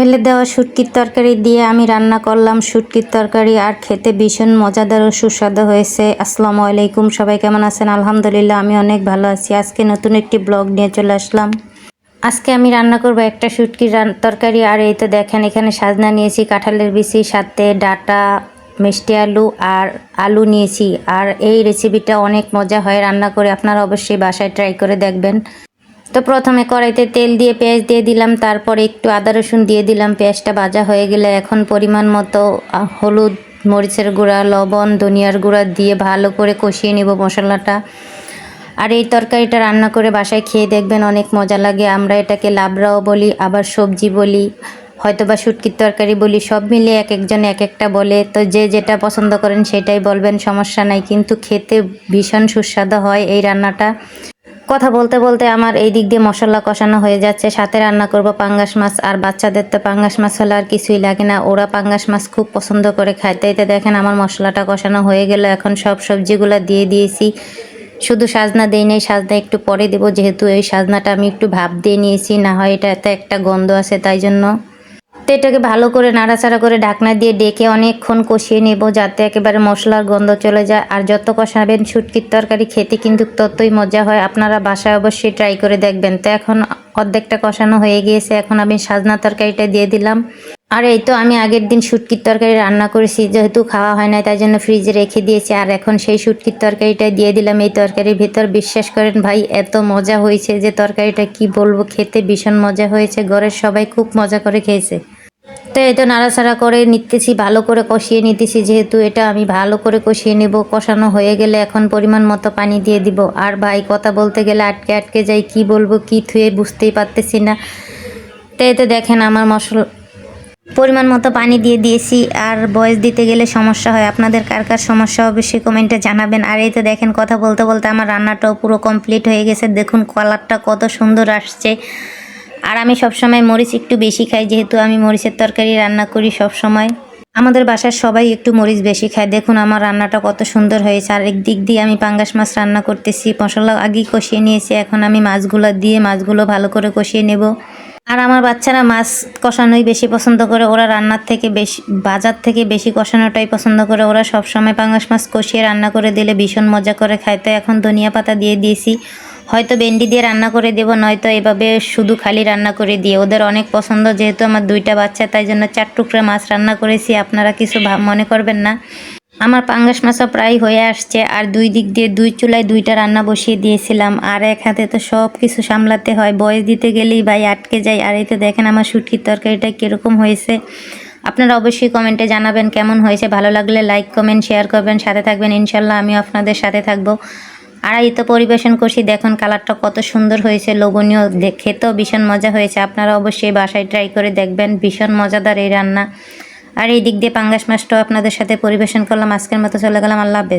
ফেলে দেওয়া শুটকির তরকারি দিয়ে আমি রান্না করলাম। শুটকির তরকারি আর খেতে ভীষণ মজাদার ও সুস্বাদু হয়েছে। আসসালামু আলাইকুম, সবাই কেমন আছেন? আলহামদুলিল্লাহ, আমি অনেক ভালো আছি। আজকে নতুন একটি ব্লগ নিয়ে চলে আসলাম। আজকে আমি রান্না করব একটা শুটকির তরকারি। আর এই তো দেখেন, এখানে সাজনা নিয়েছি, কাঁঠালের বিচি, সাথে ডাটা, মিষ্টি আলু আর আলু নিয়েছি। আর এই রেসিপিটা অনেক মজা হয় রান্না করে। আপনারা অবশ্যই বাসায় ট্রাই করে দেখবেন। তো প্রথমে কড়াইতে তেল দিয়ে পেঁয়াজ দিয়ে দিলাম, তারপরে একটু আদা রসুন দিয়ে দিলাম, পেঁয়াজটা ভাজা হয়ে গেলে এখন পরিমাণ মতো হলুদ মরিচের গুঁড়া, লবণ, ধনিয়ার গুঁড়া দিয়ে ভালো করে কষিয়ে নিব মশলাটা। আর এই তরকারিটা রান্না করে বাসায় খেয়ে দেখবেন অনেক মজা লাগে। আমরা এটাকে লাবড়াও বলি, আবার সবজি বলি হয়তো বা শুটকির তরকারি বলি, সব মিলিয়ে এক একজন এক একটা বলে। তো যে যেটা পছন্দ করেন সেটাই বলবেন, সমস্যা নাই। কিন্তু খেতে ভীষণ সুস্বাদু হয় এই রান্নাটা। কথা বলতে বলতে আমার এই দিক দিয়ে মশলা কষানো হয়ে যাচ্ছে। সাথে রান্না করব পাঙ্গাস মাছ, আর বাচ্চাদের তো পাঙ্গাস মাছ হলে আর কিছুই লাগে না। ওরা পাঙ্গাস মাছ খুব পছন্দ করে খায়। তাই তো দেখেন আমার মশলাটা কষানো হয়ে গেল। এখন সব সবজিগুলো দিয়ে দিয়েছি। শুধু সাজনা দেই নাই, সাজনা একটু পরে দেবো। যেহেতু এই সাজনাটা আমি একটু ভাব দিয়ে নিয়েছি, না হয় এটা এটাতে একটা গন্ধ আছে তাই জন্য তো এটাকে ভালো করে নাড়াচাড়া করে ঢাকনা দিয়ে ডেকে অনেকক্ষণ কষিয়ে নেব যাতে একেবারে মশলার গন্ধ চলে যায়। আর যত কষাবেন শুটকির তরকারি খেতে কিন্তু ততই মজা হয়। আপনারা বাসায় অবশ্যই ট্রাই করে দেখবেন। তো এখন অর্ধেকটা কষানো হয়ে গিয়েছে। এখন আমি সাজনা তরকারিটা দিয়ে দিলাম। আর এই তো আমি আগের দিন শুটকির তরকারি রান্না করেছি। যেহেতু খাওয়া হয় না তাই জন্য ফ্রিজে রেখে দিয়েছি। আর এখন সেই শুটকির তরকারিটা দিয়ে দিলাম। এই তরকারির ভিতর বিশ্বাস করেন ভাই, এত মজা হয়েছে যে তরকারিটা কি বলব? খেতে ভীষণ মজা হয়েছে। ঘরের সবাই খুব মজা করে খেয়েছে। তো এই তো নাড়াচাড়া করে নিতেছি, ভালো করে কষিয়ে নিতেছি। যেহেতু এটা আমি ভালো করে কষিয়ে নেব, কষানো হয়ে গেলে এখন পরিমাণ মতো পানি দিয়ে দিব। আর ভাই, কথা বলতে গেলে আটকে আটকে যাই, কি বলব কি থুয়ে বুঝতেই পারতেছি না। তো এই তো দেখেন আমার মশলা, পরিমাণ মতো পানি দিয়ে দিয়েছি। আর বয়স দিতে গেলে সমস্যা হয়। আপনাদের কার কার সমস্যা হবে সে কমেন্টে জানাবেন। আর এই তো দেখেন, কথা বলতে বলতে আমার রান্নাটাও পুরো কমপ্লিট হয়ে গেছে। দেখুন, কালারটা কত সুন্দর আসছে। আর আমি সবসময় মরিচ একটু বেশি খাই, যেহেতু আমি মরিচের তরকারি রান্না করি সব সময় আমাদের বাসার সবাই একটু মরিচ বেশি খায়। দেখুন আমার রান্নাটা কত সুন্দর হয়েছে। আর একদিক দিয়ে আমি পাঙ্গাস মাছ রান্না করতেছি। মশলা আগেই কষিয়ে নিয়েছি। এখন আমি মাছগুলো দিয়ে মাছগুলো ভালো করে কষিয়ে নেব। আর আমার বাচ্চারা মাছ কষানোই বেশি পছন্দ করে। ওরা রান্নার থেকে বেশি, বাজার থেকে বেশি কষানোটাই পছন্দ করে। ওরা সব সময় পাঙ্গাস মাছ কষিয়ে রান্না করে দিলে ভীষণ মজা করে খায়। তো এখন ধনিয়া পাতা দিয়ে দিয়েছি। হয়তো ভেন্ডি দিয়ে রান্না করে দেবো, নয়তো এভাবে শুধু খালি রান্না করে দিয়ে। ওদের অনেক পছন্দ, যেহেতু আমার দুইটা বাচ্চা, তাই জন্য চার টুকরা মাছ রান্না করেছি। আপনারা কিছু মনে করবেন না। আমার পাঙ্গাস মাছও প্রায় হয়ে আসছে, আর দুই দিক দিয়ে দুই চুলায় দুইটা রান্না বসিয়ে দিয়েছিলাম। আর এক হাতে তো সব কিছু সামলাতে হয়। বয়স দিতে গেলেই ভাই আটকে যায়। আর এই তো দেখেন আমার শুটকির তরকারিটা কীরকম হয়েছে। আপনারা অবশ্যই কমেন্টে জানাবেন কেমন হয়েছে। ভালো লাগলে লাইক, কমেন্ট, শেয়ার করবেন। সাথে থাকবেন। ইনশাল্লাহ আমিও আপনাদের সাথে থাকব। আর এই তো পরিবেশন করছি, দেখুন কালারটা কত সুন্দর হয়েছে দেখে খেতেও ভীষণ মজা হয়েছে। আপনারা অবশ্যই বাসায় ট্রাই করে দেখবেন, ভীষণ মজাদার এই রান্না। আর এই দিক দিয়ে পাঙ্গাস মাছটাও আপনাদের সাথে পরিবেশন করলাম, আজকের মতো চলে গেলাম, আল্লাহ হাফেজ।